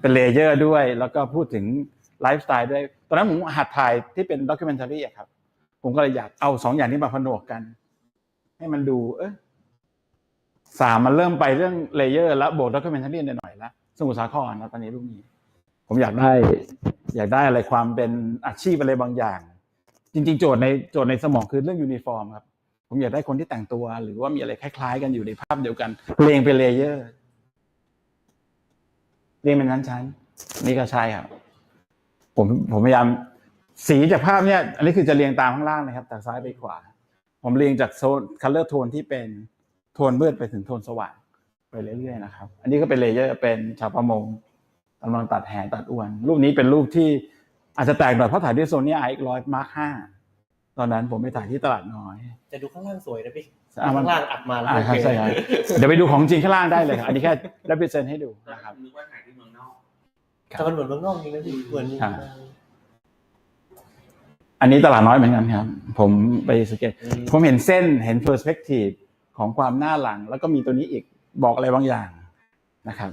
เป็นเลเยอร์ด้วย แล้วก็พูดถึงไลฟ์สไตล์ด้วย ตอนนั้นผมหัดถ่ายที่เป็นด็อกิเมนทารีครับ ผมก็เลยอยากเอาสองอย่างนี้มาผนวกกัน ให้มันดู เออสามมันเริ่มไปเรื่องเลเยอร์แล้วบวกด็อกิเมนทารีหน่อยๆแล้วสมุทรสาครนะตอนนี้รูปนี้ ผมอยากได้ อยากได้อะไรความเป็นอาชีพอะไรบางอย่าง จริง ๆ โจทย์ในโจทย์ในสมองคือเรื่องยูนิฟอร์มครับ ผมอยากได้คนที่แต่งตัว หรือว่ามีอะไรคล้าย ๆ กันอยู่ในภาพเดียวกันเรียงเป็นเลเยอร์ เรียงเป็นชั้นๆนี่ก็ใช่ครับ ผมผมพยายาม สีจากภาพเนี่ย อันนี้คือจะเรียงตามข้างล่างนะครับจากซ้ายไปขวา ผมเรียงจากโซนคัลเลอร์โทนที่เป็นโทนมืดไปถึงโทนสว่างไปเรื่อยๆนะครับ อันนี้ก็เป็นเลเยอร์เป็นชาวประมงกำลังตัดแหตัดอวน รูปนี้เป็นรูปที่อาจจะแตกหน่อยเพราะถ่ายด้วยโซนี่ไอซ์ร้อยมาร์คห้าตอนนั้นผมไปถ่ายที่ตลาดน้อย จะดูข้างล่างสวยนะพี่ อะมัน ข้างล่างอัดมาแล้วอ่าครับโอเใช่ครับเดี๋ยวไปดูของจริงข้างล่างได้เลยครับอันนี้แค่ represent ให้ดูนะครับ นึกว่าถ่ายที่เมืองนอก แต่มันเหมือนเมืองนอกจริงนะพี่เหมือนครับอันนี้ตลาดน้อยเหมือนกันครับ ผมไปสเก็ตอืม ผมเห็นเส้นเห็น perspective ของความหน้าหลัง แล้วก็มีตัวนี้อีกบอกอะไรบางอย่างนะครับ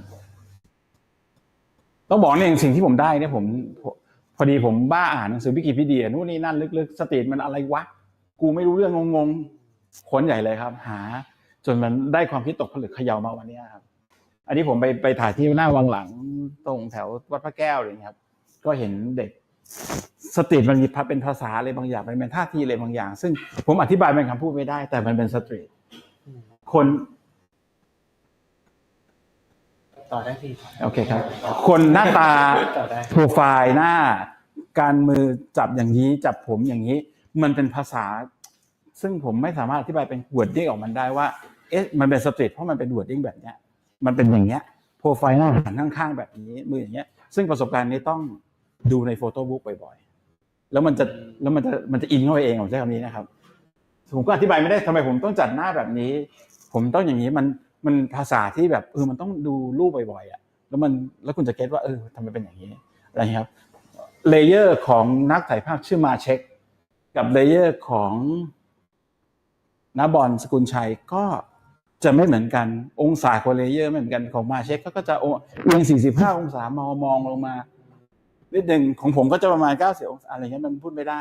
ต้องบอกเนี่ยสิ่งที่ผมได้เนี่ยผมผมพอดีผมบ้าอ่านหนังสือวิกิพีเดียนู่นนี่นั่นลึกๆ สตรีทมันอะไรวะ กูไม่รู้เรื่องงงๆ ค้นใหญ่เลยครับ หา จนมันได้ความคิดตกผลึกเขย่ามาวันเนี้ยครับ อันนี้ผมไปไปถ่ายที่หน้าวังหลังตรงแถววัดพระแก้วอะไรอย่างเงี้ยครับ ก็เห็นเด็กสตรีทมันมีเป็นภาษาอะไรบางอย่างมันเป็นท่าทีอะไรบางอย่าง ซึ่งผมอธิบายเป็นคำพูดไม่ได้ แต่มันเป็นสตรีทคนต่อได้พี่โอเคครับ คนหน้าตาต่อได้โปรไฟล์หน้า การมือจับอย่างนี้ จับผมอย่างนี้ มันเป็นภาษา ซึ่งผมไม่สามารถอธิบายเป็นวอร์ดดิ้งออกมันได้ว่าเอ๊ะมันเป็นสตรีทเพราะมันเป็นวอร์ดดิ้งแบบเนี้ยมันเป็นอย่างเงี้ยโปรไฟล์หน้าหันข้างๆแบบนี้มืออย่างเงี้ย ซึ่งประสบการณ์นี้ต้องดูในโฟโต้บุ๊กบ่อยๆ แล้วมันจะแล้วมันจะมันจะอินเข้าไปเองผมใช้คำนี้นะครับ ผมก็อธิบายไม่ได้ทำไมผมต้องจัดหน้าแบบนี้ ผมต้องอย่างนี้มันมันภาษาที่แบบเออมันต้องดูรูปบ่อยๆอะแล้วมันแล้วคุณจะเก็ตว่าเออทำไมเป็นอย่างนี้อะไรครับเลเยอร์ของนักถ่ายภาพชื่อมาเช็ค กับเลเยอร์ของ นาบอลสกุลชัยก็จะไม่เหมือนกันองศาขอเลเยอร์ไม่เหมือนกันของมาเช็คก็จะเอียง 45 องศามองมองลงมานิดหนึ่งของผมก็จะประมาณ 90 องศาอะไรเงี้ยมันพูดไม่ได้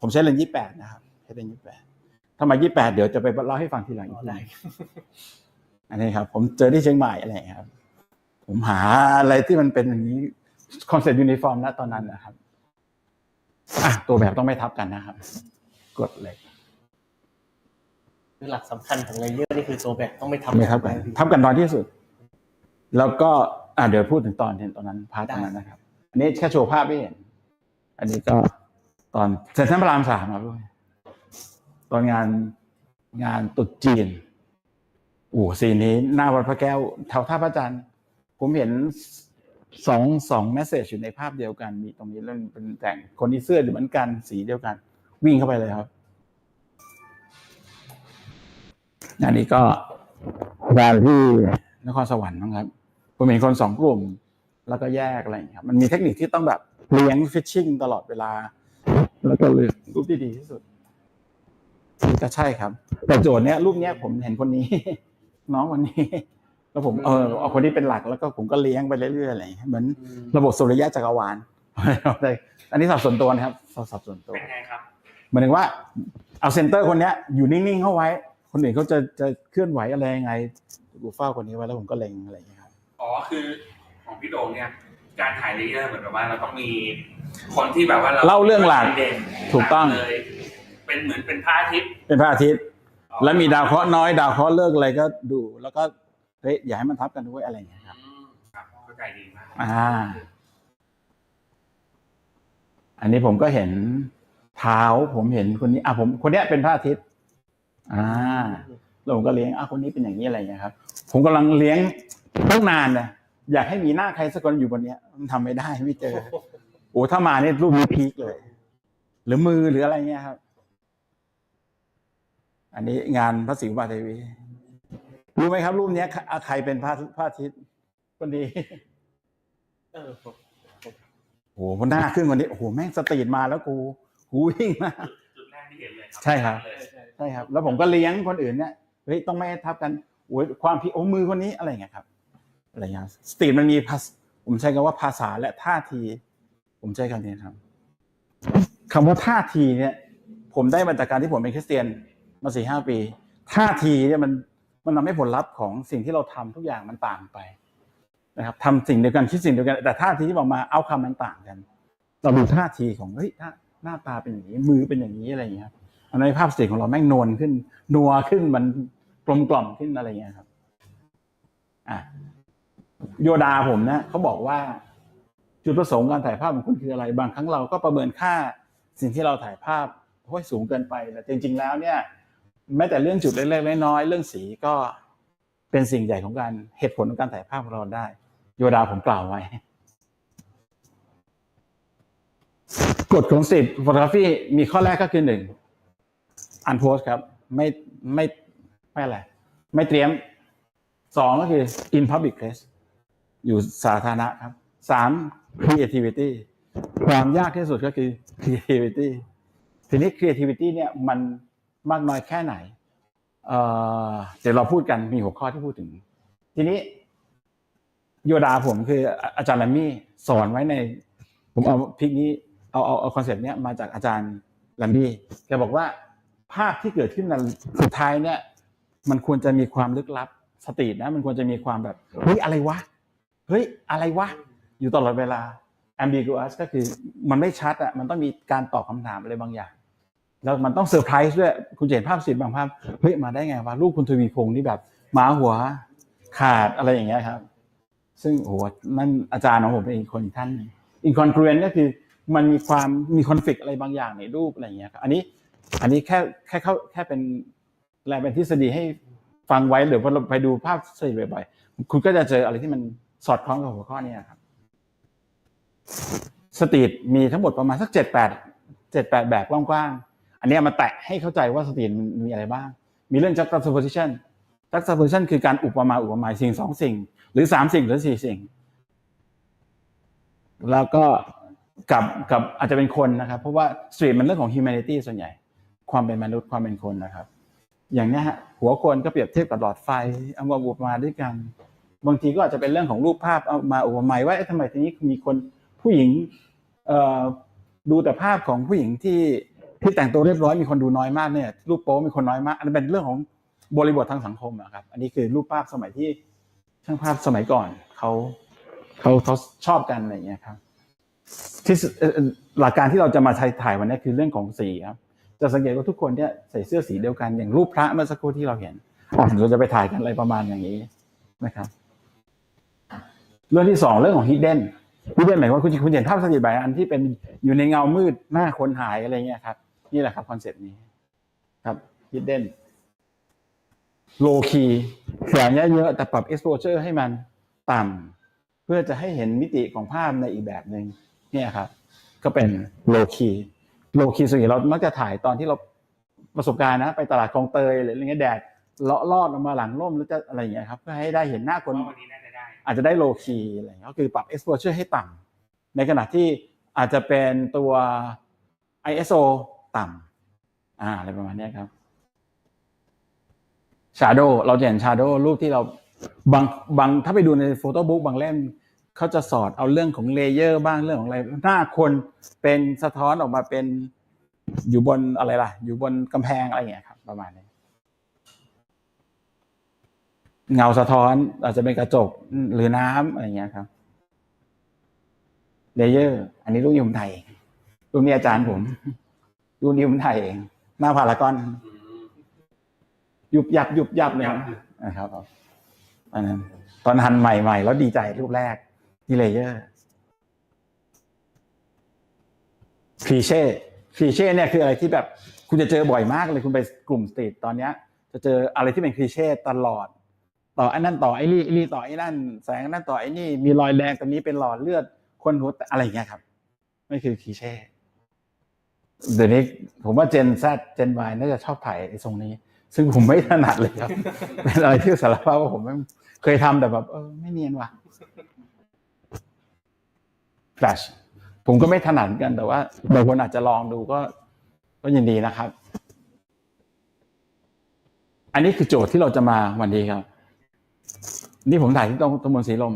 ผมใช้เลนส์28 นะครับใช้เลนส์28ถ้ามา 28 เดี๋ยวจะไปเล่าให้ฟังทีหลังอีกได้อันนี้ครับ ผมเจอที่เชียงใหม่อะไรครับ ผมหาอะไรที่มันเป็นอย่างนี้คอนเซ็ปต์ยูนิฟอร์มนะตอนนั้นนะครับอะตัวแบบต้องไม่ทับกันนะครับ กดเล็ก คือหลักสำคัญของเลเยอร์นี่คือตัวแบบต้องไม่ทับไม่ทับกันพี่ทับกันตอนที่สุด แล้วก็อะเดี๋ยวพูดถึงตอนที่ตอนนั้นพาร์ทตอนนั้นนะครับ อันนี้แค่โชว์ภาพไม่เห็น อันนี้ก็ตอนเซนทรัลพระรามสามครับด้วยตอนงานงานตรุษจีนโอ้โหสีนนี้หน้าวัดพระแก้วแถวท่าพระจันทร์ผมเห็นสองสองแมสเซจอยู่ในภาพเดียวกัน มีตรงนี้เรื่องเป็นแต่งคนที่เสื้อเหมือนกันสีเดียวกัน วิ่งเข้าไปเลยครับ อันนี้ก็งานที่นครสวรรค์นะครับผมเห็นคนสองกลุ่ม แล้วก็แยกอะไรอย่างเงี้ยครับมันมีเทคนิคที่ต้องแบบเลี้ยงฟิชชิ่งตลอดเวลา แล้วก็เลือกรูปที่ดีที่สุดนี่ก็ใช่ครับ แต่โจทย์เนี้ยรูปเนี้ยผมเห็นคนนี้ น้องคนนี้ แล้วผมเออเอาคนนี้เป็นหลักแล้วก็ผมก็เลี้ยงไปเรื่อยๆอะไรอย่างเงี้ยเหมือนอืมระบบสุริยะจักรวาลอันนี้สับส่วนตัวนะครับสับสับส่วนตัวเป็นไงครับหมายถึงว่าเอาเซนเตอร์คนเนี้ยอยู่นิ่งๆเข้าไว้ คนอื่นเขาจะจะเคลื่อนไหวอะไรยังไงกูเฝ้าคนนี้ไว้แล้วผมก็เล็งอะไรอย่างเงี้ยครับอ๋อคือของพี่โดงเนี่ย การถ่ายเลเยอร์เหมือนแบบว่าเราต้องมีคนที่แบบว่าเราเล่าเรื่องหลักเด่นถูกต้อง เลย เป็นเหมือนเป็นพระอาทิตย์เป็นพระอาทิตย์ แล้วมีดาวเคราะห์น้อยดาวเคราะห์เลิกอะไรก็ดู แล้วก็เฮ้ยอย่าให้มันทับกันด้วยอะไรอย่างเงี้ยครับอืมครับเข้าใจดีมากอ่า อันนี้ผมก็เห็นเท้าผมเห็นคนนี้อะผมคนเนี้ยเป็นพระอาทิตย์ อ่าแล้วผมก็เลี้ยงอะคนนี้เป็นอย่างนี้อะไรอย่างเงี้ยครับ ผมกำลังเลี้ยงตั้งนานนะอยากให้มีหน้าใครสักคนอยู่บนเนี้ยมันทำไม่ได้ไม่เจอโอ้ถ้ามาเนี่ยรูปนี้พีคเลย หรือมือหรืออะไรเงี้ยครับ อันนี้งานพระศิวะเทวีรู้ไหมครับ รูปเนี้ยอะใครเป็นพระพระอาทิตย์คนดีเออผมโอ้โหพอหน้าขึ้นวันนี้โอ้โหแม่งสตรีทมาแล้วกูกูวิ่งมาจุดแรกที่เห็นเลยครัใช่ครับเลย ใช่ใช่ใช่ครับ แล้วผมก็เลี้ยงคนอื่นเนี่ยเฮ้ยต้องไม่ให้ทับกันโอ้ยความพี่โอ้มือคนนี้อะไรอย่างเงี้ยครับอะไรอย่างเงี้ยสตรีทมันมีภาษผมใช้คำว่าภาษาและท่าที ผมใช้คำนี้ครับคำว่าท่าทีเนี่ย ผมได้มาจากการที่ผมเป็นคริสเตียนมาสี่ห้าปี ท่าทีเนี่ยมันมันทำให้ผลลัพธ์ของสิ่งที่เราทำทุกอย่างมันต่างไปนะครับทำสิ่งเดียวกันคิดสิ่งเดียวกัน แต่ท่าทีที่ออกมาเอาคำมันต่างกันเราดูท่าทีของเฮ้ยหน้าหน้าตาเป็นอย่างนี้มือเป็นอย่างนี้อะไรอย่างเงี้ยครับ อันในนภาพสียงของเราแม่งนวลขึ้น นัวขึ้นมันกลมกล่อมขึ้นอะไรอย่างเงี้ยครับอะโยดาผมนะเขาบอกว่า จุดประสงค์การถ่ายภาพของคุณคืออะไร บางครั้งเราก็ประเมินค่าสิ่งที่เราถ่ายภาพโอ้ยสูงเกินไปแต่จริง ๆ แล้วเนี่ยแม้แต่เรื่องจุดเล็กๆน้อยๆเรื่องสีก็เป็นสิ่งใหญ่ของการเหตุผลของการถ่ายภาพของเราได้ โยดาผมกล่าวไว้กฎของสิทธิ์ฟอ t กราฟีมีข้อแรกก็คือหนึ่ง อันโพสครับไม่ไม่ไม่อะไร ไม่เตรียมสองก็คือ in public place อยู่สาธารณะครับสาม creativity ความยากที่สุดก็คือ creativity ทีนี้ creativity เนี่ยมันมากน้อยแค่ไหนเเดี๋ยวเราพูดกันมีหัวข้อที่พูดถึง ทีนี้โยดาผมคืออาจารย์แลมมี่สอนไว้ใน ผมเอาพิกนี้เอาเอาเอาคอนเซปต์เนี้ยมาจากอาจารย์แลมมี่แกบอกว่า ภาพที่เกิดขึ้นในสุดท้ายเนี่ย มันควรจะมีความลึกลับสตินะ มันควรจะมีความแบบเฮ้ยอะไรวะเฮ้ยอะไรวะอยู่ตลอดเวลา ambiguous ก็คือมันไม่ชัดอะมันต้องมีการตอบคำถามอะไรบางอย่าง แล้วมันต้องเซอร์ไพรส์ด้วยคุณจะเห็นภาพสิบางภาพเฮ้ยมาได้ไงวะรูปคุณทวีพงศ์นี่แบบหมาหัวขาดอะไรอย่างเงี้ยครับ ซึ่งโอ้โหนั่นอาจารย์ของผมเป็นอีกคนอีกท่านหนึ่งอินคอน r ร e n ก็คือมันมีความมีคอนฟ lict อะไรบางอย่างในรูปอะไรอย่างเงี้ยครับอันนี้ อันนี้แค่แค่เข้าแค่เป็นแรงเป็นทฤษฎีให้ฟังไว้หรือว่าเราไปดูภาพสถิติบ่อยๆ คุณก็จะเจออะไรที่มันสอดคล้องกับหัวข้อนี้ครับ สตรีทมีทั้งหมดประมาณสักเจ็ดแปดเจ็ดแปดแบบกว้างๆ อันนี้มาแตะให้เข้าใจว่าสตรีทมันมีอะไรบ้าง มีเรื่อง juxtaposition juxtaposition คือการอุปมาอุปไมยสิ่งสองสิ่ง หรือสามสิ่งหรือสี่สิ่ง แล้วก็กับกับอาจจะเป็นคนนะครับ เพราะว่าสตรีทมันเรื่องของ humanity ส่วนใหญ่ ความเป็นมนุษย์ความเป็นคนนะครับ อย่างนี้ฮะหัวคนก็เปรียบเทียบกับหลอดไฟเอามาอุปมาด้วยกัน บางทีก็อาจจะเป็นเรื่องของรูปภาพเอามาอุปมาว่าเอ๊ะทำไมทีนี้มีคนผู้หญิงดูแต่ภาพของผู้หญิงที่ที่แต่งตัวเรียบร้อยมีคนดูน้อยมากเนี่ย รูปโป๊มีคนน้อยมาก อันนั้นเป็นเรื่องของบริบททางสังคมอะครับ อันนี้คือรูปภาพสมัยที่ช่างภาพสมัยก่อนเขาเขาเขาชอบกันอะไรอย่างเงี้ยครับที่หลักการที่เราจะมาใช้ถ่ายวันนี้คือเรื่องของสีครับ จะสังเกตว่าทุกคนเนี่ยใส่เสื้อสีเดียวกันอย่างรูปพระเมื่อสักครู่ที่เราเห็นอะเราจะไปถ่ายกันอะไรประมาณอย่างนี้นะครับ เรื่องที่สองเรื่องของ hidden hidden หมายความว่าคุณคุณเห็นภาพสถิติแบบอันที่เป็นอยู่ในเงามืดหน้าคนหายอะไรเงี้ยครับ นี่แหละครับคอนเซ็ปต์นี้ครับ hidden low key แสงเยอะๆแต่ปรับ exposure ให้มันต่ำเพื่อจะให้เห็นมิติของภาพในอีกแบบหนึ่งเนี่ยครับ ก็เป็น low key low key ส่วนใหญ่เรามักจะถ่ายตอนที่เราประสบการณ์นะ ไปตลาดคลองเตยหรืออะไรเงี้ยแดดเลาะลอดออกมาหลังร่มแล้วจะอะไรอย่างเงี้ยครับเพื่อให้ได้เห็นหน้าคนวันนี้น่าจะได้ อาจจะได้ low key อะไรเงี้ยก็คือปรับ exposure ให้ต่ำในขณะที่อาจจะเป็นตัว ISO ต่ำอ่าอะไรประมาณนี้ครับ shadow เราจะเห็น shadow รูปที่เราบางบางถ้าไปดูในโฟโต้บุ๊กบางเล่ม เขาจะสอดเอาเรื่องของเลเยอร์บ้างเรื่องของอะไรหน้าคนเป็นสะท้อนออกมาเป็นอยู่บนอะไรล่ะ อยู่บนกำแพงอะไรอย่างเงี้ยครับ ประมาณนี้เงาสะท้อนอาจจะเป็นกระจกหรือน้ำอะไรอย่างเงี้ยครับเลเยอร์ อันนี้รูปยมถ่ายรูปนี้อาจารย์ผมรูปนี้ผมถ่ายเองหน้าพารากอนยุบยับยุบยับเลยนะนะครับอันนั้นตอนหันใหม่ๆแล้วดีใจรูปแรก ที่เลเยอร์คลีเช่คลีเช่เนี่ยคืออะไรที่แบบคุณจะเจอบ่อยมากเลยคุณไปกลุ่มสตรีทตอนเนี้ย จะเจออะไรที่เป็นคลีเช่ตลอด ต่อไอ้นั่นต่อไอ้นี่ไอ้นี่ต่อไอ้นั่นแสงนั่นต่อไอ้นี่มีรอยแดงตรงนี้เป็นหลอดเลือดคนหัวอะไรอย่างเงี้ยครับนี่คือคลีเช่เดี๋ยวนี้ผมว่าเจนซเจนวน่าจะชอบถ่ายไอ้ทรงนี้ ซึ่งผมไม่ถนัดเลยครับเป็นอะไรที่สารภาพว่าผมไม่เคยทำแต่แบบเออไม่เนียนว่ะ แฟลชผมก็ไม่ถนัดเหมือนกันแต่ว่าบางคนอาจจะลองดูก็ก็ยินดีนะครับ อันนี้คือโจทย์ที่เราจะมาวันนี้ครับ นี่ผมถ่ายที่ตรงตำบลสีลม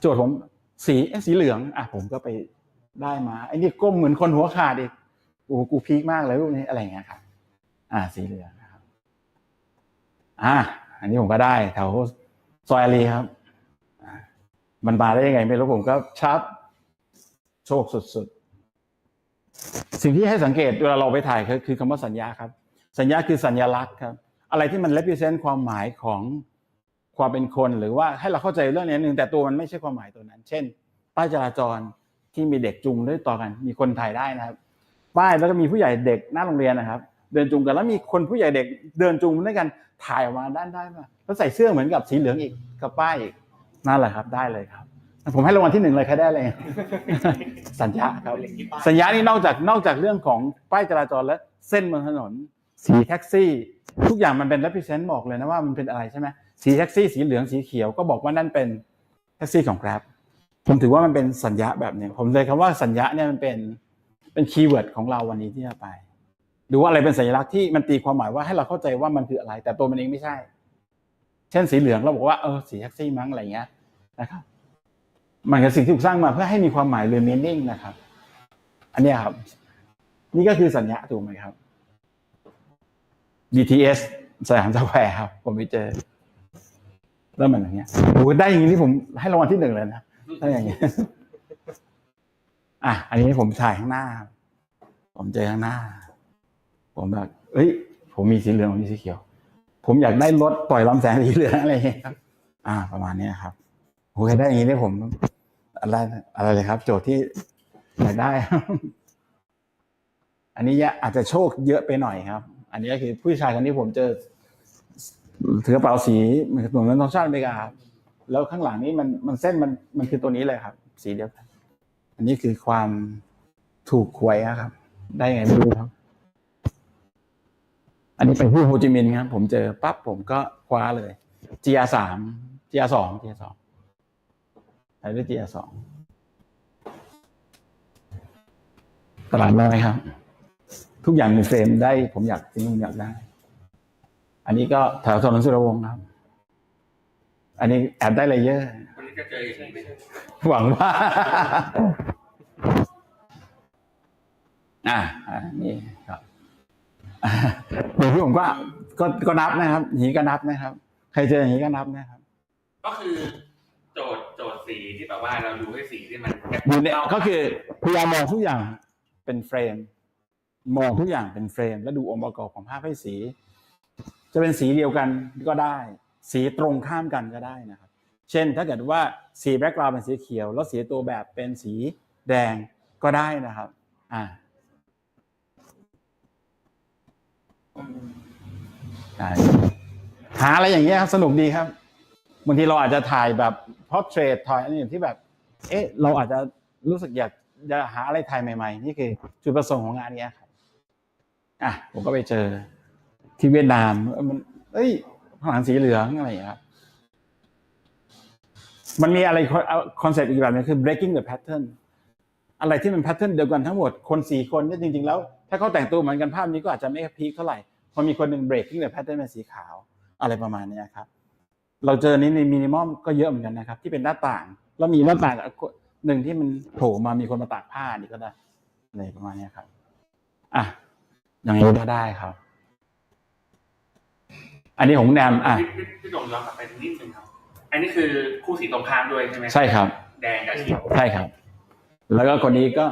โจทย์ผมสีสีเหลืองอะผมก็ไปได้มาไอ้นี่ก้มเหมือนคนหัวขาดอีกโอ้กูพีคมากเลยรูปนี้อะไรอย่างเงี้ยครับ อ่า สีเหลืองนะครับ อ่า อันนี้ผมก็ได้แถวซอยอารีครับ มันมาได้ยังไงไม่รู้ผมก็ชับ โชคสุดๆ สิ่งที่ให้สังเกตเวลาเราไปถ่ายคือคือคำว่าสัญญาครับ สัญญาคือสัญลักษณ์ครับ อะไรที่มัน represent ความหมายของความเป็นคนหรือว่าให้เราเข้าใจเรื่องนี้หนึ่งแต่ตัวมันไม่ใช่ความหมายตัวนั้น เช่น ป้ายจราจรที่มีเด็กจูงด้วยต่อกัน มีคนถ่ายได้นะครับ ป้ายแล้วก็มีผู้ใหญ่เด็กหน้าโรงเรียนนะครับ เดินจูงกันแล้วมีคนผู้ใหญ่เด็กเดินจูงด้วยกันถ่ายออกมาด้านได้มาแล้วใส่เสื้อเหมือนกับสีเหลืองอีกกับป้ายอีกนั่นแหละครับได้เลยครับ ผมให้รางวัลที่หนึ่งเลยใครได้เลย สัญญาครับ สัญญานี่นอกจากนอกจากเรื่องของป้ายจราจรและเส้นบนถนน สีแท็กซี่ ทุกอย่างมันเป็น represent บอกเลยนะว่ามันเป็นอะไรใช่ไหมสีแท็กซี่สีเหลืองสีเขียวก็บอกว่านั่นเป็นแท็กซี่ของ Grab ผมถือว่ามันเป็นสัญญาแบบหนึ่งผมเลยคำว่าสัญญาเนี่ยมันเป็นเป็นคีย์เวิร์ดของเราวันนี้ที่จะไปดูว่าอะไรเป็นสัญลักษณ์ที่มันตีความหมายว่าให้เราเข้าใจว่ามันคืออะไร แต่ตัวมันเองไม่ใช่ เช่นสีเหลืองเราบอกว่าเออสีแท็กซี่มั้งอะไรเงี้ยนะครับ มันคือสิ่งที่ถูกสร้างมาเพื่อให้มีความหมายหรือ meaning นะครับ อันนี้ครับ นี่ก็คือสัญญาถูกไหมครับ BTS สยามสแควร์ครับ ผมไปเจอแล้วมันอย่างเงี้ยโอ้ได้อย่างนี้นี่ผมให้รางวัลที่หนึ่งเลยนะถ้าอย่างเงี้ยอะอันนี้ผมถ่ายข้างหน้า ผมเจอข้างหน้า ผมแบบเอ้ย ผมมีสีเหลืองผมมีสีเขียว ผมอยากได้รถปล่อยลำแสงสีเหลืองอะไรเงี้ยครับ อ่า ประมาณนี้ครับ โอ้ยได้อย่างนี้นี่ผมอะไรอะไรเลยครับ โจทย์ที่อยากได้ อันนี้อาจจะโชคเยอะไปหน่อยครับ อันนี้ก็คือผู้ชายคนนี้ผมเจอถือกระเป๋าสีเหมือนเหมือนทองชาติอเมริกาครับแล้วข้างหลังนี้มันมันเส้นมันมันคือตัวนี้เลยครับ สีเดียวกันอันนี้คือความถูกหวยอะครับ ได้ไงไม่รู้ครับ อันนี้เป็นผู้โฮจิมินห์ครับ ผมเจอปั๊บผมก็คว้าเลย GR สาม GR สอง GR สอง ใช้ด้วย GR สองตลาดน้อยครับ ทุกอย่างมีเฟรมได้ ผมอยากจริงผมอยากได้ อันนี้ก็แถวถนนสุรวงศ์ครับ อันนี้แอบได้เลเยอร์วันนี้จะเจออย่างนี้ไหวังว่า อ่านี่ครับเดี๋ยวพี่ผมก็ก็ก็นับนะครับอย่างนี้ก็นับนะครับ ใครเจออย่างนี้ก็นับนะครับ ก็คือโจทย์ โจทย์สีที่แบบว่าเราดูให้สีที่มันอยู่เนี่ยก็คือพยายามมองทุกอย่างเป็นเฟรม มองทุกอย่างเป็นเฟรม แล้วดูองค์ประกอบของภาพให้สี จะเป็นสีเดียวกันก็ได้ สีตรงข้ามกันก็ได้นะครับ เช่นถ้าเกิดว่าสีแบ็กกราวด์เป็นสีเขียว แล้วสีตัวแบบเป็นสีแดงก็ได้นะครับ อ่าหาอะไรอย่างเงี้ยครับสนุกดีครับบางทีเราอาจจะถ่ายแบบ พอ r t เทร t ถ่ายอันนี้ที่แบบ เอ๊ะ เราอาจจะรู้สึกอยากจะหาอะไรถ่ายใหม่ๆ นี่คือจุดประสงค์ของงานนี้ครับอะผมก็ไปเจอที่เวียดนามมันเอ้ยข้างหลังสีเหลืองอะไรอย่างเงี้ยครับมันมีอะไรคอนเซ็ปต์อีกแบบนึงคือ breaking the pattern อะไรที่มันแพทเทิร์นเดียวกันทั้งหมดคนสี่คนเนี่ยจริง ๆ แล้ว ถ้าเขาแต่งตัวเหมือนกันภาพนี้ก็อาจจะไม่พีคเท่าไหร่พอมีคนหนึ่ง breaking the pattern เป็นสีขาว อะไรประมาณนี้ครับ เราเจอนี้ในมินิมอมก็เยอะเหมือนกันนะครับ ที่เป็นหน้าต่าง แล้วมีหน้าต่างหนึ่งที่มันโผล่มามีคนมาตากผ้านี่ก็ได้อะไรประมาณเนี้ยครับ อะอย่างนี้ก็ได้ครับ อันนี้ของคุณแอมอะพี่พี่พี่โดมย้อนกลับไปนิดนึงครับ อันนี้คือคู่สีตรงข้ามด้วยใช่ไหมใช่ครับ แดงกับเขียวใช่ครับ แล้วก็คนนี้ก็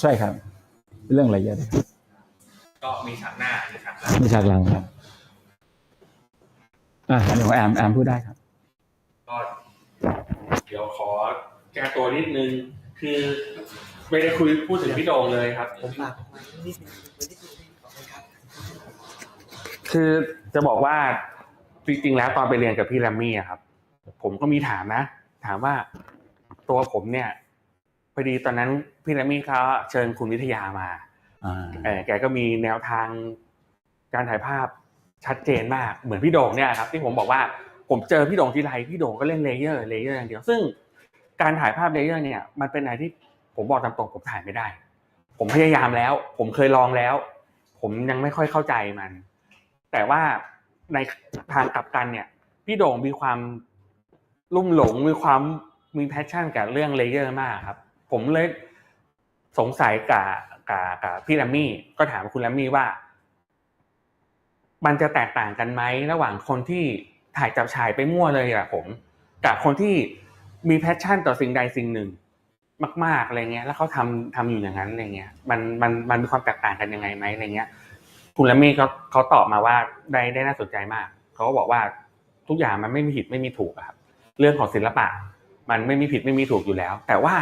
ใช่ครับ เรื่องอะไรเยอะเลยครับก็มีฉากหน้ามีฉากหลังมีฉากหลังครับ อะอันนี้ของแอมแอมพูดได้ครับ ก็เดี๋ยวขอแก้ตัวนิดนึง คือไม่ได้คุยพูดถึงพี่โดงเลยครับ ผมฝากไว้นิดนึงไว้นิดนึงขอบคุณครับ คือจะบอกว่าจริงๆแล้วตอนไปเรียนกับพี่แรมมี่อะครับ ผมก็มีถามนะ ถามว่าตัวผมเนี่ยพอดีตอนนั้นพี่แรมมี่เขาเชิญคุณวิทยามาอ่าเออแกก็มีแนวทางการถ่ายภาพ ชัดเจนมากเหมือนพี่โด่งเนี่ยครับที่ผมบอกว่าผมเจอพี่โด่งทีไรพี่โด่งก็เล่นเลเยอร์เลเยอร์อย่างเดียวซึ่งการถ่ายภาพเลเยอร์เนี่ยมันเป็นอะไรที่ผมบอกตามตรงผมถ่ายไม่ได้ ผมพยายามแล้ว ผมเคยลองแล้ว ผมยังไม่ค่อยเข้าใจมัน แต่ว่าในทางกลับกันเนี่ย พี่โด่งมีความลุ่มหลงมีความมีแพชชั่นกับเรื่องเลเยอร์มากครับ ผมเลยสงสัยกับกับกับพี่แรมมี่ก็ถามคุณแรมมี่ว่า มันจะแตกต่างกันไหมระหว่างคนที่ถ่ายจับฉายไปมั่วเลยอะผม กับคนที่มีแพชชั่นต่อสิ่งใดสิ่งหนึ่ง มาก ๆอะไรเงี้ย แล้วเขาทำทำอยู่อย่างนั้นอะไรเงี้ย มันมันมันมีความแตกต่างกันยังไงไหมอะไรเงี้ย คุณแรมมี่เขาเขาตอบมาว่าได้ได้น่าสนใจมากเขาก็บอกว่าทุกอย่างมันไม่มีผิดไม่มีถูกอะครับ เรื่องของศิลปะ มันไม่มีผิดไม่มีถูกอยู่แล้ว แต่ว่า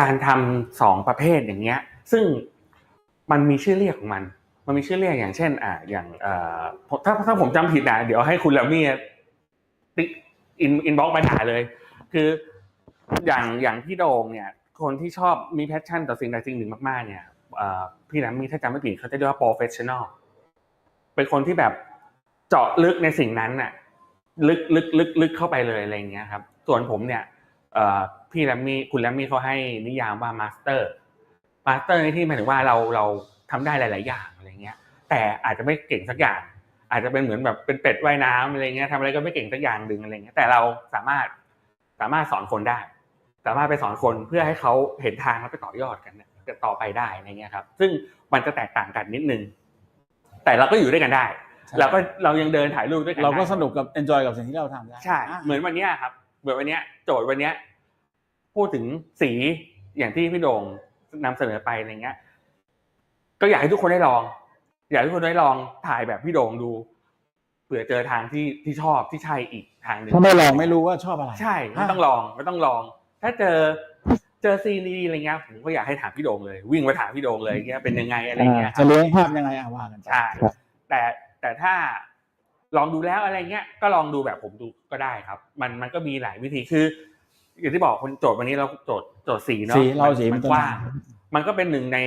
การทำสองประเภทอย่างเงี้ย ซึ่งมันมีชื่อเรียกของมัน มันมีชื่อเรียกอย่างเช่น อ่า อย่างอ่อถ้าถ้าผมจำผิดนะเดี๋ยวให้คุณแรมมี่ติ๊กอินอินบ็อกมาด่าเลย คืออย่างอย่างพี่โดงเนี่ย คนที่ชอบมีแพชชั่นต่อสิ่งใดสิ่งหนึ่งมากๆ เนี่ยอ่อพี่แรมมี่ถ้าจำไม่ผิดเขาจะเรียกว่า professional เป็นคนที่แบบเจาะลึกในสิ่งนั้นน่ะ ลึกลึกลึกลึกเข้าไปเลยอะไรอย่างเงี้ยครับ ส่วนผมเนี่ยอ่อพี่แรมมี่คุณแรมมี่เขาให้นิยามว่ามาสเตอร์มาสเตอร์ในที่หมายถึงว่าเราเรา ทำได้หลาย ๆ อย่างอะไรเงี้ย แต่อาจจะไม่เก่งสักอย่าง อาจจะเป็นเหมือนแบบเป็นเป็ดว่ายน้ำอะไรเงี้ยทำอะไรก็ไม่เก่งสักอย่างหนึ่งอะไรเงี้ยแต่เราสามารถสามารถสอนคนได้ สามารถไปสอนคนเพื่อให้เขาเห็นทางแล้วไปต่อยอดกันเนี่ยต่อไปได้อะไรเงี้ยครับ ซึ่งมันจะแตกต่างกันนิดนึง แต่เราก็อยู่ด้วยกันได้เราก็เรายังเดินถ่ายรูปด้วยกันเราก็ได้สนุกกับ enjoy กับสิ่งที่เราทำได้ใช่อะเหมือนวันเนี้ยครับเหมือนวันเนี้ยโจทย์วันเนี้ยพูดถึงสีอย่างที่พี่โด่งนำเสนอไปอะไรเงี้ย ก็อยากให้ทุกคนได้ลอง อยากให้ทุกคนได้ลองถ่ายแบบพี่โด่งดูเผื่อเจอทางที่ที่ชอบที่ใช่อีกทางหนึ่งถ้าไม่ลองไม่รู้ว่าชอบอะไร ใช่ไม่ต้องลองไม่ต้องลอง ถ้าเจอเจอซีนดีๆอะไรเงี้ยผมก็อยากให้ถามพี่โด่งเลย วิ่งไปถามพี่โด่งเลยเงี้ยเป็นยังไงอะไรเงี้ยคจะรับเลี้ยงภาพยังไงอะว่ากันไปใช่แต่แต่ถ้าลองดูแล้วอะไรเงี้ยก็ลองดูแบบผมดูก็ได้ครับ มันมันก็มีหลายวิธีคือ อย่างที่บอกคนโจทย์วันนี้เราโจทย์โจทย์สีเนาะสีเราสีมัมันนจะกว้าง มันก็เป็นหนึ่งใน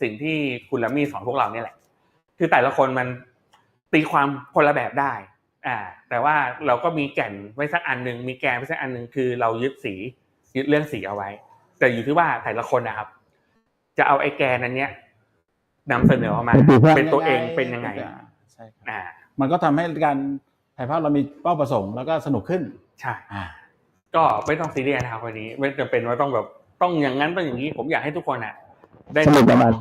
สิ่งที่คุณแลมมี่สอนพวกเราเนี่ยแหละ คือแต่ละคนมันตีความคนละแบบได้ อ่า แต่ว่าเราก็มีแก่นไว้สักอันหนึ่งมีแกนไว้สักอันหนึ่งคือเรายึดสียึดเรื่องสีเอาไว้ แต่อยู่ที่ว่าแต่ละคนนะครับ จะเอาไอ้แกนนั้นเนี้ยนำเสนอออกมา เป็นตัวเองเป็นยังไงใช่ครับอ่า มันก็ทำให้การถ่ายภาพเรามีเป้าประสงค์แล้วก็สนุกขึ้น ใช่อ่าก็ไม่ต้องซีเรียสนะครับวันนี้ ไม่จำเป็นว่าต้องแบบต้องอย่างนั้นต้องอย่างนี้ ผมอยากให้ทุกคนอะ ได้สนุกกับมัน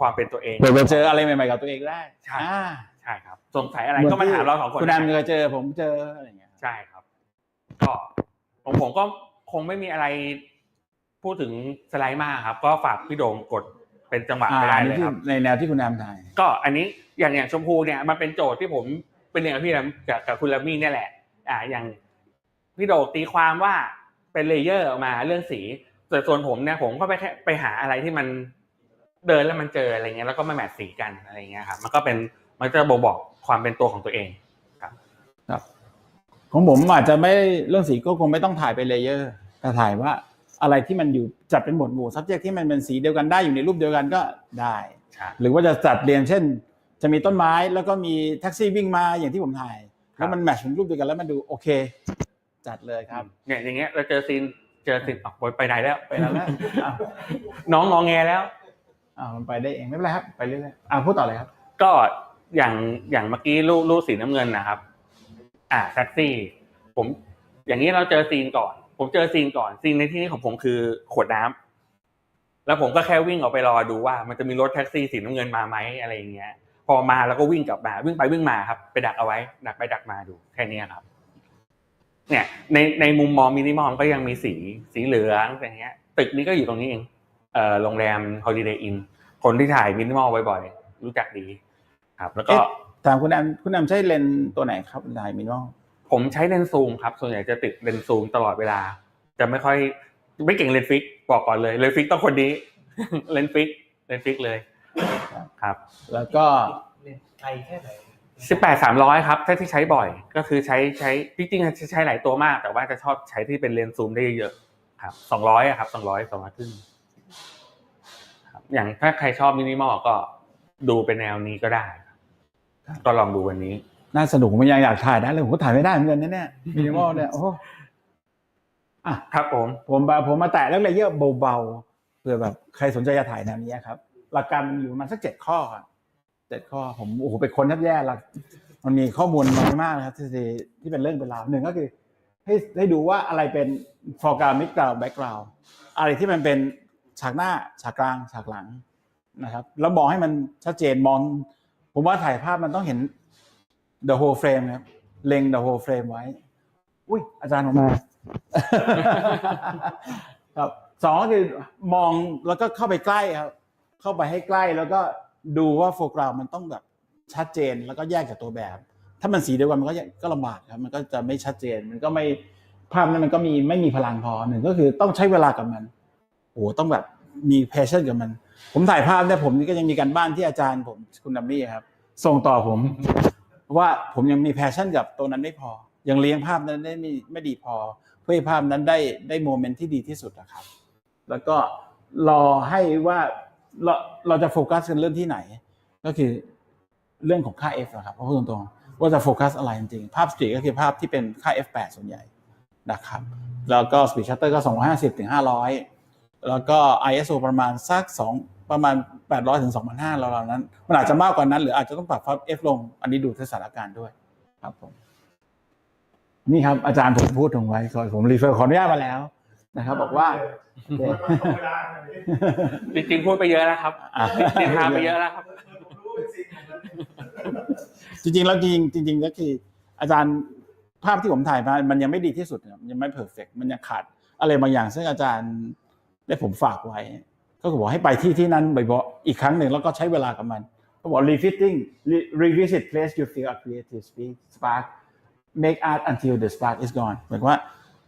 ความเป็นตัวเองเผื่อไปเจออะไรใหม่ๆกับตัวเองได้ใช่อ่าใช่ครับสงสัยอะไรก็มาถามเราสองคนคุณแอมได้เคยเจอผมเจออะไรอย่างเงี้ยใช่ครับ ก็ผมผมก็คงไม่มีอะไรพูดถึงสไลด์มากครับ ก็ฝากพี่โด่งกดเป็นจังหวะอ่าไปได้อันเลนี้ยที่ครับในแนวที่คุณแอมถ่ายก็อันนี้อย่างอย่างชมพูเนี่ยมันเป็นโจทย์ที่ผมเป็นอย่างกับพี่แรมกับกับคุณแรมมี่เนี่ยแหละ อ่า อย่างพี่โดตีความว่าเป็นเลเยอร์ออกมาเรื่องสีแต่ส่วนผมเนี่ยผมก็ไปแค่ไปหาอะไรที่มัน เดินแล้วมันเจออะไรเงี้ยแล้วก็มาแมทสีกันอะไรเงี้ยครับมันก็เป็นมันจะบ่งบอกความเป็นตัวของตัวเองของผมอาจจะไม่เรื่องสีก็คงไม่ต้องถ่ายเป็นเลเยอร์แต่ถ่ายว่าอะไรที่มันอยู่จัดเป็นหมวดหมู่ subject ที่มันเป็นสีเดียวกันได้อยู่ในรูปเดียวกันก็ได้ใช่หรือว่าจะจัดเรียงเช่น จะมีต้นไม้แล้วก็มีแท็กซี่วิ่งมาอย่างที่ผมถ่าย แล้วมันแมทช์เป็นรูปเดียวกันแล้วมันดูโอเค จัดเลยครับเนี่ยอย่างเงี้ยเราเจอซีนเจอซีนออกไปไหนแล้วไปแล้วนะอ้าวน้องงอแงแล้ว อ้ามันไปได้เองไม่เป็นไรครับไปเรื่อยๆอ่าพูดต่อเลยครับ ก็อย่างอย่างเมื่อกี้ลูกลูกสีน้ำเงินนะครับ อ่าแท็กซี่ ผม อย่างนี้เราเจอซีนก่อน ผมเจอซีนก่อนซีนในที่นี้ของผมคือขวดน้ำแล้วผมก็แค่วิ่งออกไปรอดูว่า มันจะมีรถแท็กซี่สีน้ำเงินมาไหมอะไรอย่างเงี้ย พอมาแล้วก็วิ่งกลับมา วิ่งไปวิ่งมาครับ ไปดักเอาไว้ ดักไปดักมาดูแค่นี้ครับ เนี่ย ในในมุมมองมินิมอลก็ยังมีสีสีเหลืองอย่างเงี้ย ตึกนี้ก็อยู่ตรงนี้เอง โรงแรม Holiday Inn คนที่ถ่ายมินิมอลบ่อยๆรู้จักดีครับ แล้วก็เอ๊ะถามคุณแอมคุณแอมใช้เลนส์ตัวไหนครับถ่ายมินิมอลผมใช้เลนส์ซูมครับ ส่วนใหญ่จะติดเลนส์ซูมตลอดเวลา จะไม่ค่อยไม่เก่งเลนส์ฟิกบอกก่อนเลยเลนส์ฟิกต้องคนนี้เลนส์ฟิกเลนส์ฟิกเลยครับ แล้วก็เนี่ยไกลแค่ไหนสิบแปดสามร้อยครับถ้าที่ใช้บ่อย ก็คือใช้ใช้จริงๆจะใช้หลายตัวมาก แต่ว่าจะชอบใช้ที่เป็นเลนส์ซูมได้เยอะๆครับสองร้อยครับสองร้อยสองร้อยครึ่งครับ อย่างถ้าใครชอบมินิมอลก็ดูเป็นแนวนี้ก็ได้ครับก็ลองดูวันนี้ น่าสนุกผมยังอยากถ่ายได้เลยผมก็ถ่ายไม่ได้เหมือนกันนะเนี่ยมินิมอลเนี่ยโอ้โหอะครับผม ผมมาผมมาแตะเรื่องเลเยอร์เบาๆเผื่อแบบใครสนใจจะถ่ายแนวนี้ครับ หลักการมันอยู่ประมาณสักเจ็ดข้อครับเจ็ดข้อผมโอ้โหไปค้นแทบแย่หลัก มันมีข้อมูลน้อยมากนะครับที่ที่เป็นเรื่องเป็นราวหนึ่งก็คือใให้ให้ดูว่าอะไรเป็น foreground midground background อะไรที่มันเป็น ฉากหน้าฉากกลางฉากหลังนะครับ แล้วมองให้มันชัดเจนมอง ผมว่าถ่ายภาพมันต้องเห็น the whole frame ครับเล็ง the whole frame ไว้ อุ้ยอาจารย์ผมมาครับสองก็คือมองแล้วก็เข้าไปใกล้ครับ เข้าไปให้ใกล้แล้วก็ดูว่าโฟกัสมันต้องแบบชัดเจนแล้วก็แยกจากตัวแบบ ถ้ามันสีเดียวกันมันก็ก็ลำบากครับ มันก็จะไม่ชัดเจน มันก็ไม่ภาพนั้นมันก็มีไม่มีพลังพอหนึ่งก็คือต้องใช้เวลากับมันโอ้โหต้องแบบมีแพชชั่นกับมัน ผมถ่ายภาพเนี่ยผมนี่ก็ยังมีการบ้านที่อาจารย์ผมคุณดัมมี่ครับ ส่งต่อผมว่าผมยังมีแพชชั่นกับตัวนั้นไม่พอ ยังเลี้ยงภาพนั้นได้ไม่ไม่ดีพอ เพื่อให้ภาพนั้นได้ได้โมเมนต์ที่ดีที่สุดนะครับ แล้วก็รอให้ว่าเราเราจะโฟกัสกันเรื่องที่ไหน ก็คือเรื่องของค่า f นะครับเพราะพูดตรงๆว่าจะโฟกัสอะไรจริงๆภาพสตรีก็คือภาพที่เป็นค่า f8 ส่วนใหญ่นะครับ แล้วก็ speed shutter ก็ 250ถึง500 แล้วก็ ISO ประมาณสัก2ประมาณ 800ถึง2,500เราๆนั้น มันอาจจะมากกว่านั้น หรืออาจจะต้องปรับ f ลง อันนี้ดูที่สถานการณ์ด้วยครับผมนี่ครับอาจารย์ผมพูดถึงไว้ขอผมรีเฟอร์ขออนุญาตมาแล้วนะครับ บอกว่าจริงๆพูดไปเยอะแล้วครับอะนินทาไปเยอะแล้วครับ จริงๆแล้วจริงๆจริง ๆ ก็คือ อาจารย์ภาพที่ผมถ่ายมามันยังไม่ดีที่สุดครับยังไม่เพอร์เฟกมันยังขาดอะไรบางอย่าง ซึ่งอาจารย์ ได้ผมฝากไว้ก็คือบอกให้ไปที่ที่นั้นบ่อยๆอีกครั้งหนึ่งแล้วก็ใช้เวลากับมันเขาบอก refitting revisit place you feel a creative spark make art until the spark is gone หมายว่า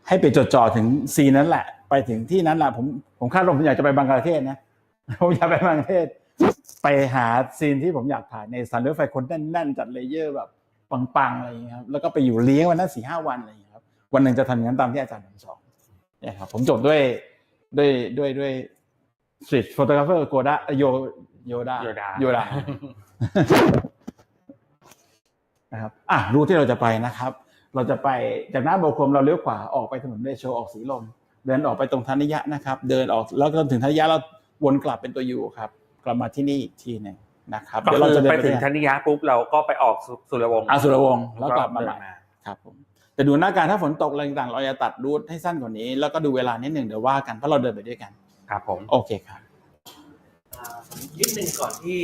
ให้ไปจดจ่อถึงซีนนั้นแหละ ไปถึงที่นั้นแหละผมผมคาดว่าผมอยากจะไปบังกลาเทศนะผมอยากไปบังกลาเทศ ไปหาซีนที่ผมอยากถ่ายในสถานรถไฟคนแน่นๆจัดเลเยอร์แบบปังๆอะไรอย่างเงี้ยครับแล้วก็ไปอยู่เลี้ยงวันนั้นสี่ห้าวันอะไรอย่างเงี้ยครับวันหนึ่งจะทำอย่างนั้นตามที่อาจารย์ผมสอนเนี่ยครับผมจบด้วย ด้วยด้วยด้วยสตรีทโฟโตกราฟเฟอร์โกดาโยโยดา Yoda โยดานะครับอะรูทที่เราจะไปนะครับ เราจะไปจากหน้าโบกรมเราเลี้ยวขวาออกไปถนนเดโชออกสีลม เดินออกไปตรงธัญญะนะครับ เดินออกแล้วก็จนถึงธัญญะเราวนกลับเป็นตัวยูครับ กลับมาที่นี่อีกทีหนึ่งนะครับก็เดี๋ยวเราคือจะเดินไปไปถึที่งไหนธนิยะปุ๊บเราก็ไปออกสุสุรวงศ์อาสุรวงศ์แล้วกลับมาเดิใหม่นครับผม แต่ดูหน้าการถ้าฝนตกอะไรต่างๆเราจะตัดรูทให้สั้นกว่านี้ แล้วก็ดูเวลานิดหนึ่งเดี๋ยวว่ากันเพราะเราเดินไปด้วยกัน ครับผมโอเคครับอ่านิดนึงก่อนที่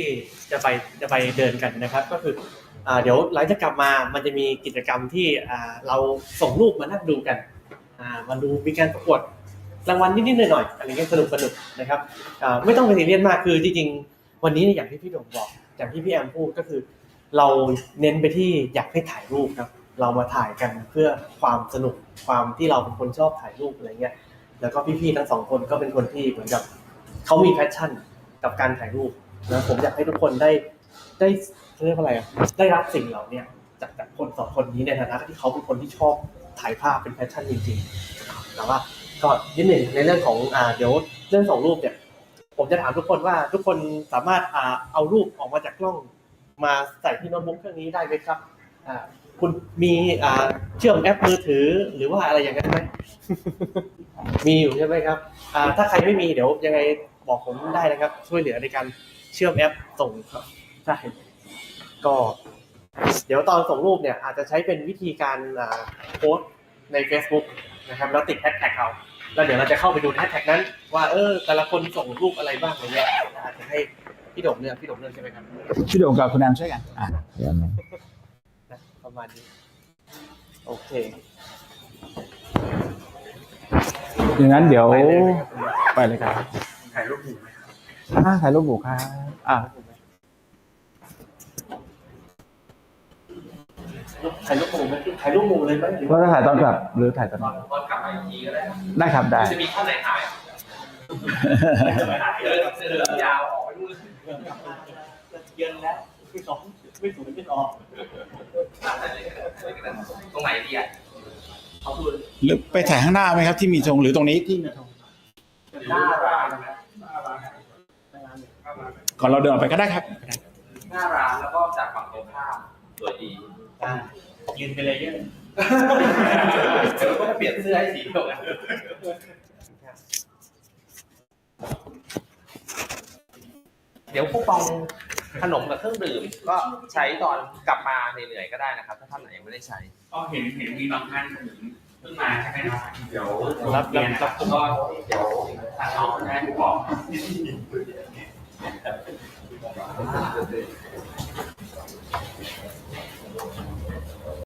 จะไปจะไปเดินกันนะครับ ก็คืออ่าเดี๋ยวหลังจากกลับมามันจะมีกิจกรรมที่อ่าเราส่งรูปมานั่งดูกันอ่ามาดูมีการประกวดรางวัลนิดๆหน่อยๆอะไรเงี้ยสนุกสนุกๆนะครับอ่าไม่ต้องไปซีเรียสมากคือจริงๆ วันนี้เนี่ยอย่างที่พี่โด่งบอกอย่างที่พี่แอมพูดก็คือ เราเน้นไปที่อยากให้ถ่ายรูปครับ เรามาถ่ายกันเพื่อความสนุกความที่เราเป็นคนชอบถ่ายรูปอะไรเงี้ยแล้วก็พี่ๆทั้งสองคนก็เป็นคนที่เหมือนกับเขามีแพชชั่นกับการถ่ายรูปนะผมอยากให้ทุกคนได้ได้เรียกว่าอะไรอะได้รับสิ่งเหล่าเนี้ยจากจากคนสองคนนี้ในฐานะที่เขาเป็นคนที่ชอบถ่ายภาพเป็นแพชชั่นจริงๆแต่ว่าก็นิดหนึ่งในเรื่องของอ่าเดี๋ยวเรื่องส่งรูปเนี่ยผมจะถามทุกคนว่าทุกคนสามารถอ่าเอารูปออกมาจากกล้อง มาใส่ที่โน้ตบุ๊กเครื่องนี้ได้ไหมครับอ่า คุณมีอ่าเชื่อมแอปมือถือหรือว่าอะไรอย่างนั้นไหม มีอยู่ใช่ไหมครับอ่าถ้าใครไม่มีเดี๋ยวยังไงบอกผมได้นะครับ ช่วยเหลือในการเชื่อมแอปส่งครับใช่ก็ เดี๋ยวตอนส่งรูปเนี่ยอาจจะใช้เป็นวิธีการอ่าโพสต์ใน Facebook นะครับแล้วติดแฮชแท็กเอาแล้วเดี๋ยวเราจะเข้าไปดูแฮชแท็กนั้น ว่าเออ แต่ละคนส่งรูปอะไรบ้างอะไรเงี้ยอาจจะให้พี่โด่งเลือกพี่โด่งเลือกใช่ไหมครับ พี่โด่งกับคุณแอมช่วยกันอะนะ ประมาณนี้ โอเค อย่างนั้นเดี๋ยว ไปเลยไหมครับไปเลยครับถ่ายรูปหมู่ไหมครับอ่าถ่ายรูปหมู่ครับอะถ่ายรูปหมู่ไหมถ่ายรูปหมู่เลยไหมหรือเราจะถ่ายตอนกลับ หรือถ่ายตอนตอนตอนกลับมาอีกทีก็ได้ครับได้ครับได้ จะมีข้อไหนหายเดินเดินยาวออกไปนู่นเย็นแล้วไม่สอง ไม่สวยไม่ออกตรงไหนดีอะเขาดูหรือไปถ่ายข้างหน้าไหมครับ ที่มีธงหรือตรงนี้ที่มีธงหน้าร้านก่อนเราเดินออกไปก็ได้ครับ หน้าร้านแล้วก็จากฝั่งตรงข้ามสวยดีอ่ายืนไปเลยเยอะเดี๋ยวก็เปลี่ยนเสื้อให้สีเดียวกันเดี๋ยวคูปอง ขนมกับเครื่องดื่มก็ใช้ตอนกลับมาเหนื่อยๆก็ได้นะครับ ถ้าท่านไหนยังไม่ได้ใช้ ก็เห็นเห็นมีบางท่านถึงเพิ่งมาใช่ไหมครับเดี๋ยวรับเรียนะครับก็เดี๋ยวทางน้องได้บอก